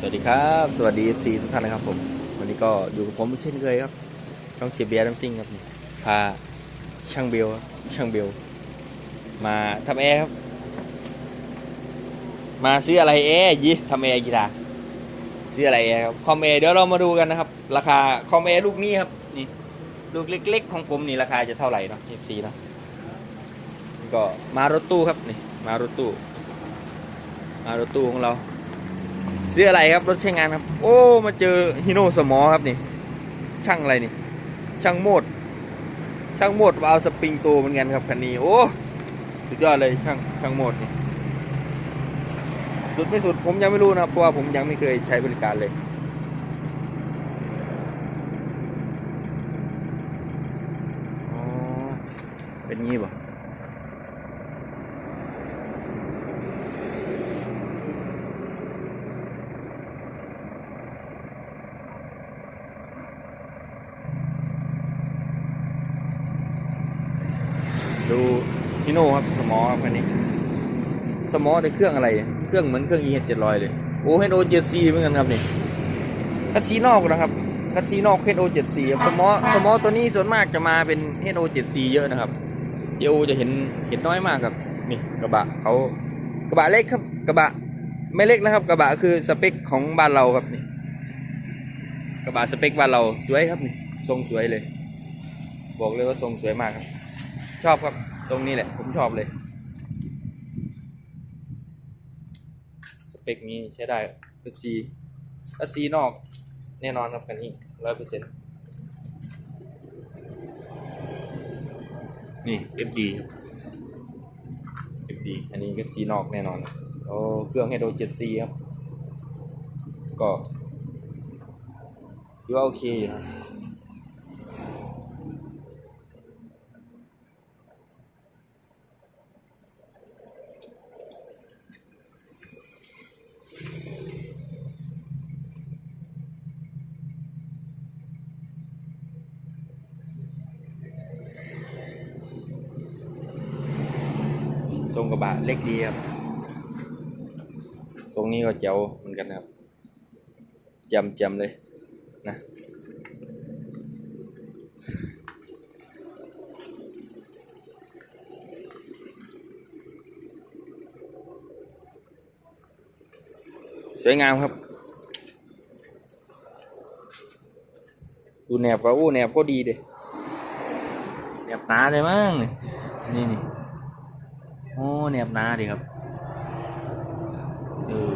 สวัสดีครับ สวัสดี FC ทุกท่านนะครับผม วันนี้ก็อยู่กับผมเช่นเคยครับช่องเสียเบียร์น้ำซิ่งครับพาช่างเบลช่างเบลมาทำแอร์ครับ มาซื้ออะไรแอร์ยี่ทำแอร์กีตาร์ซื้ออะไรแอร์ครับคอมแอร์เดี๋ยวเรามาดูกันนะครับ ราคาคอมแอร์ลูกนี้ครับนี่ลูกเล็ก ๆ ของผมนี่ราคาจะเท่าไหร่เนาะ FC เนาะก็มารถตู้ครับนี่มารถตู้ มารถตู้ของเรา ซื้ออะไรครับรถใช้งานครับ โอ้มาเจอฮิโนสมอครับนี่ ช่างอะไรนี่ ช่างโมด ช่างโมดวาล์วสปริงโตเหมือนกันครับคันนี้โอ้สุดยอดเลยช่างช่างโมดนี่สุดไม่สุดผมยังไม่รู้นะครับเพราะว่าผมยังไม่เคยใช้บริการเลยอ๋อเป็นงี้ป่ะ ดูฮิ โน่ครับสมอครับคันนี้ สมอแต่เครื่องอะไร เครื่องเหมือนเครื่อง e 7 0 0เลยโอ้เฮดโอเจ็ดซีเหมือนกันครับนี่คัดซีนอกนะครับคัดซีนอกเฮดโอเจ็ดซีสมอสมอตัวนี้ส่วนมากจะมาเป็นเฮดโอเจ็ดซีเยอะนะครับเอโอจะเห็นเห็นน้อยมากครับนี่กระบะเขากระบะเล็กครับกระบะไม่เล็กนะครับ กระบะคือสเปคของบ้านเราครับนี่กระบะสเปคบ้านเราสวยครับนี่ทรงสวยเลย บอกเลยว่าทรงสวยมากครับ ชอบครับ ตรงนี้แหละ ผมชอบเลย สเปคนี้ใช้ได้คือซีถ้าซีนอกแน่นอนครับคันนี้ร้อยเปอร์เซ็นต์นี่ FD FD อันนี้ก็ซีนอกแน่นอนโอ้เครื่องไฮโดเจ็ดซีครับ ก็ถือว่าโอเคอยู่นะ รงกระบะเล็กดีครับทรงนี้ก็เจ๋วเหมือนกันนะครับจำจำเลยนะสวยงามครับ ดูแหนบก็อู้แหนบก็ดีเด้แหนบหนาเลยมั้งนี่นี่ โอ้แนบหนาดีครับเออ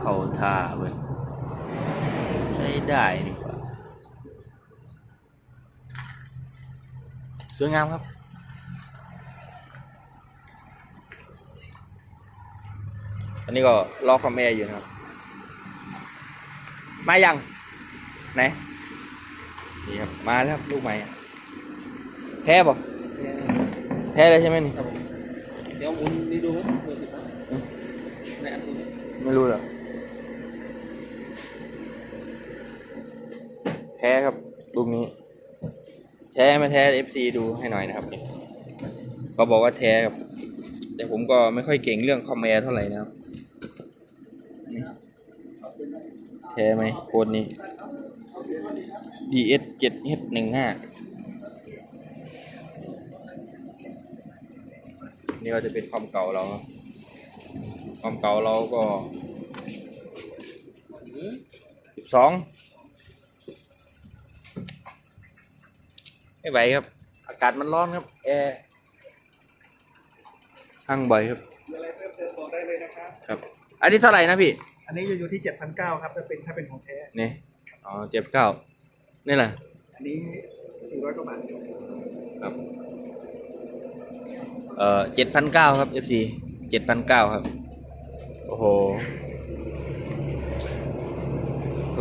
เข้าท่าเว้ยใช้ได้ดีกว่า สวยงามครับอันนี้ก็รอกคอมแอร์อยู่นะครับ มายัง ไหน นี่ครับ มาแล้วครับลูกใหม่ แพ้ป่ะ แพ้เลยใช่ไหมนี่ เดี๋ยวหมุนนี่ดูไหมเบอร์สิบไหมในอันนี้ไม่รู้หรอกแพ้ครับลูกนี้ แท้ไม่แท้ FC ดูให้หน่อยนะครับเขาบอกว่าแท้ครับ แต่ผมก็ไม่ค่อยเก่งเรื่องคอมแอร์เท่าไหร่นะครับนี่แท้ไหมโคดนี้ DS 7 H 1 5 นี่ก็จะเป็นคอมเก่าเราครับคอมเก่าเราก็หือสิบสองไม่ไหวครับ อากาศมันร้อนครับ แอร์หั่งบ่อยครับมีอะไรเพิ่มเติมบอกได้เลยนะครับครับ อันนี้เท่าไหร่นะพี่ อันนี้จะอยู่ที่7,900ครับถ้าเป็นถ้าเป็นของแท้นี่อ๋อเจ็บเก้านี่แหละอันนี้400กว่าบาทครับ เอ่อเจ็ดพันเก้าครับ FC เจ็ดพันเก้าครับ โอ้โห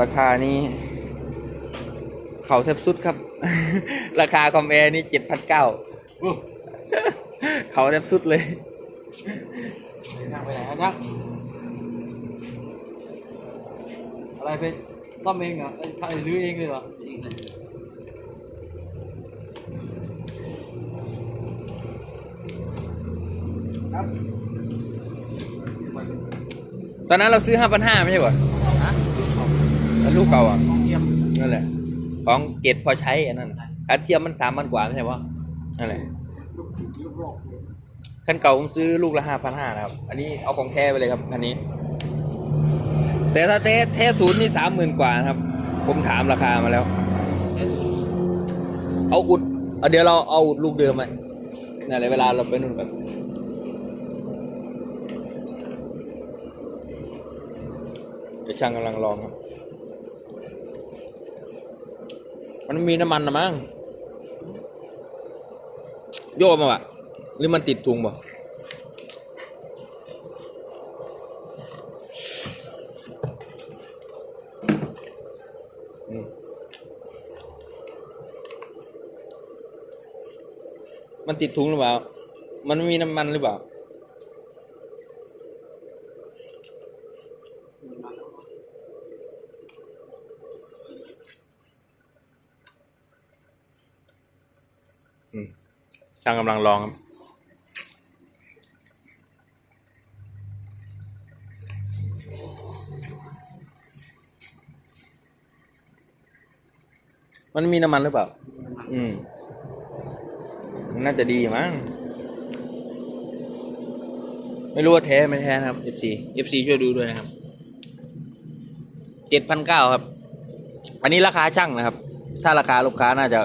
ราคานี้ เขาแทบสุดครับ ราคาคอมแอร์นี่เจ็ดพันเก้าเขาแทบสุดเลยช่างไปไหนอะช่างอะไรไปซ่อมเองเหรอไอ้ถ่ายรื้อเองเลยเหรอเองเลยครับ ตอนนั้นเราซื้อห้าพันห้าไม่ใช่เหรอแล้วลูกเก่าอะของเทียมนั่นแหละ ของเกตพอใช้อันนั้นอันเทียมมันสามพันกว่าไม่ใช่ปะนั่นแหละลูกลูกโลกคันเก่าผมซื้อลูกละห้าพันห้านะครับ อันนี้เอาของแท้ไปเลยครับคันนี้ แต่ถ้าแท้แท้ศูนย์นี่สามหมื่นกว่านะครับ ผมถามราคามาแล้วแค่สูงเอาอุดเอาเดี๋ยวเราเอาอุดลูกเดิมไหมนั่นแหละเวลาเราไปนู่นกัน ดี๋ยวช่างกำลังลองครับ มันมีน้ำมันนะมั้งโยกมาปะหรือมันติดถุงบ่มมันติดถุงหรือเปล่า มันไม่มีน้ำมันหรือเปล่า ช่างกำลังลองครับมันมีน้ำมันหรือเปล่า อืม น่าจะดีมั้ง ไม่รู้ว่าแท้ไม่แท้นะครับ FC FC ช่วยดูด้วยนะครับ เจ็ดพันเก้าครับ อันนี้ราคาช่างนะครับ ถ้าราคาลูกค้าน่าจะ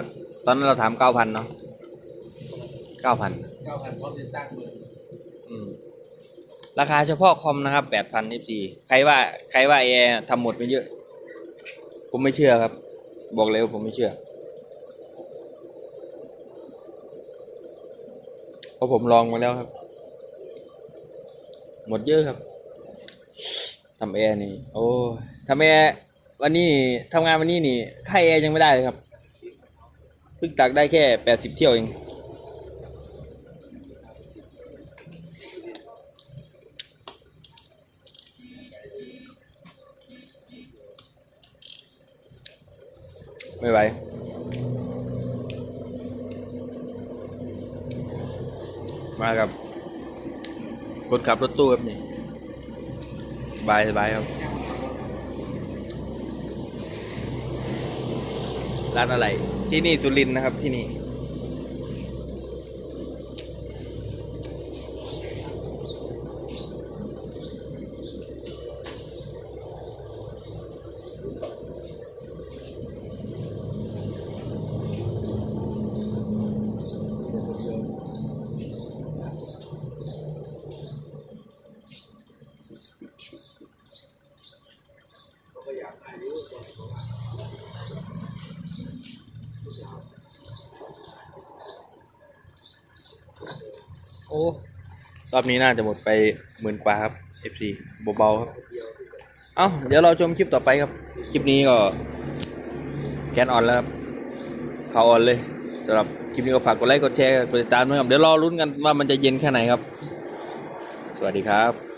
ตอนนั้นเราถามเก้าพันเนาะ เก้าพันเก้าพันพร้อมติดตั้งเลยอืมราคาเฉพาะคอมนะครับแปดพัน FC ใครว่าใครว่าแอร์ทำหมดไปเยอะ ผมไม่เชื่อครับ บอกเลยว่าผมไม่เชื่อ เพราะผมลองมาแล้วครับ หมดเยอะครับทำแอร์นี่ โอ้ยทำแอร์วันนี้ทำงานวันนี้นี่ค่าแอร์ยังไม่ได้เลยครับเพิ่งตักได้แค่แปดสิบเที่ยวเอง ไม่ไหวมากับคนขับรถตู้ครับนี่สบายสบายครับ ร้านอะไร ที่นี่สุรินทร์นะครับที่นี่ อ้รอบนี้น่าจะหมดไปหมื่นกว่าครับ FC เบาๆครับ เอ้า เดี๋ยวเราชมคลิปต่อไปครับ คลิปนี้ก็แกนอ่อนแล้วครับเขาอ่อนเลยสำหรับคลิปนี้ก็ฝากกดไลค์กดแชร์กดติดตามด้วยครับ เดี๋ยวรอรุ้นกันว่ามันจะเย็นแค่ไหนครับ สวัสดีครับ